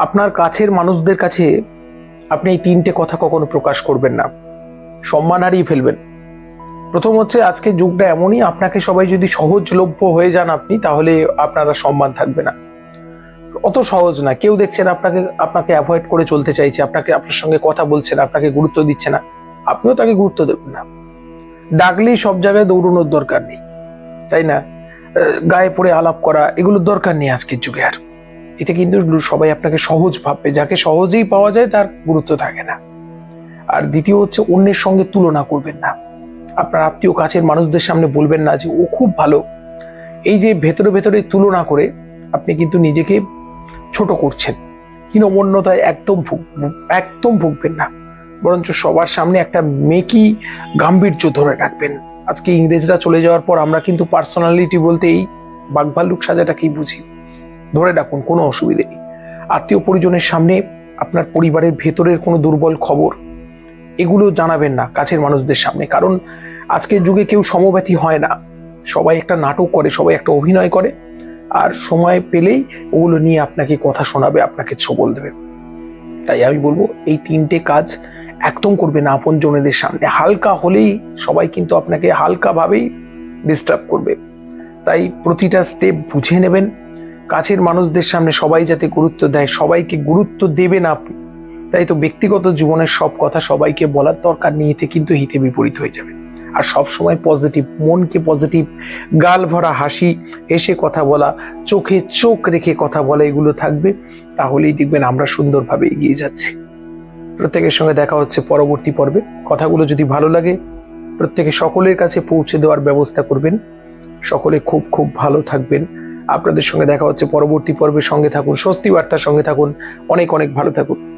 আপনার কাছের মানুষদের কাছে আপনি এই তিনটে কথা কখনো প্রকাশ করবেন না। সম্মান হারিয়ে ফেলবেন। প্রথম হচ্ছে, আজকে যুগটা এমনই, আপনাকে সবাই যদি সহজলভ্য হয়ে যান আপনি, তাহলে আপনারা সম্মান থাকবে না। অত সহজ না। কেউ দেখছেন আপনাকে আপনাকে অ্যাভয়েড করে চলতে চাইছে, আপনাকে আপনার সঙ্গে কথা বলছে না, আপনাকে গুরুত্ব দিচ্ছে না। আপনিও তাকে গুরুত্ব দেবেন না। ডাকলেই সব জায়গায় দৌড়ানোর দরকার নেই। তাই না? গায়ে পড়ে আলাপ করা, এগুলোর দরকার নেই আজকের যুগে আর। এতে কিন্তু সবাই আপনাকে সহজ ভাববে। যাকে সহজেই পাওয়া যায় তার গুরুত্ব থাকে না। আর দ্বিতীয় হচ্ছে, অন্যের সঙ্গে তুলনা করবেন না। আপনার আত্মীয় কাছের মানুষদের সামনে বলবেন না যে, ও খুব ভালো। এই যে ভেতরে ভেতরে তুলনা করে আপনি কিন্তু নিজেকে ছোট করছেন। হীনমন্যতায় একদম ভুগ, একদম ভুগবেন না। বরঞ্চ সবার সামনে একটা মেকি গাম্ভীর্য ধরে রাখবেন। আজকে ইংরেজরা চলে যাওয়ার পর আমরা কিন্তু পার্সোনালিটি বলতে এই বাঘভাল্লুক সাজাটাকেই বুঝি। ধরে রাখুন, কোনো অসুবিধে নেই। আত্মীয় পরিজনের সামনে আপনার পরিবারের ভেতরের কোনো দুর্বল খবর, এগুলো জানাবেন না কাছের মানুষদের সামনে। কারণ আজকের যুগে কেউ সমব্যথী হয় না। সবাই একটা নাটক করে, সবাই একটা অভিনয় করে, আর সময় পেলেই ওগুলো নিয়ে আপনাকে কথা শোনাবে, আপনাকে ছবল দেবে। তাই আমি বলব, এই তিনটে কাজ একদম করবে না আপন জনেদের সামনে। হালকা হলেই সবাই কিন্তু আপনাকে হালকাভাবেই ডিস্টার্ব করবে। তাই প্রতিটা স্টেপ বুঝে নেবেন কাছের মানুষদের সামনে সবাই যাতে গুরুত্ব দেয়, সবাইকে গুরুত্ব দেবেন আপনি। তাই তো ব্যক্তিগত জীবনের সব কথা সবাইকে বলার দরকার নিয়ে এতে কিন্তু হিতে বিপরীত হয়ে যাবে। আর সব সময় পজিটিভ মনকে পজিটিভ গাল ভরা হাসি, হেসে কথা বলা, চোখে চোখ রেখে কথা বলা, এগুলো থাকবে। তাহলেই দেখবেন আমরা সুন্দরভাবে এগিয়ে যাচ্ছি। প্রত্যেকের সঙ্গে দেখা হচ্ছে পরবর্তী পর্বে। কথাগুলো যদি ভালো লাগে, প্রত্যেকে সকলের কাছে পৌঁছে দেওয়ার ব্যবস্থা করবেন। সকলে খুব খুব ভালো থাকবেন। আপনাদের সঙ্গে দেখা হচ্ছে পরবর্তী পর্বে সঙ্গে থাকুন, স্বস্তি বার্তার সঙ্গে থাকুন। অনেক অনেক ভালো থাকুন।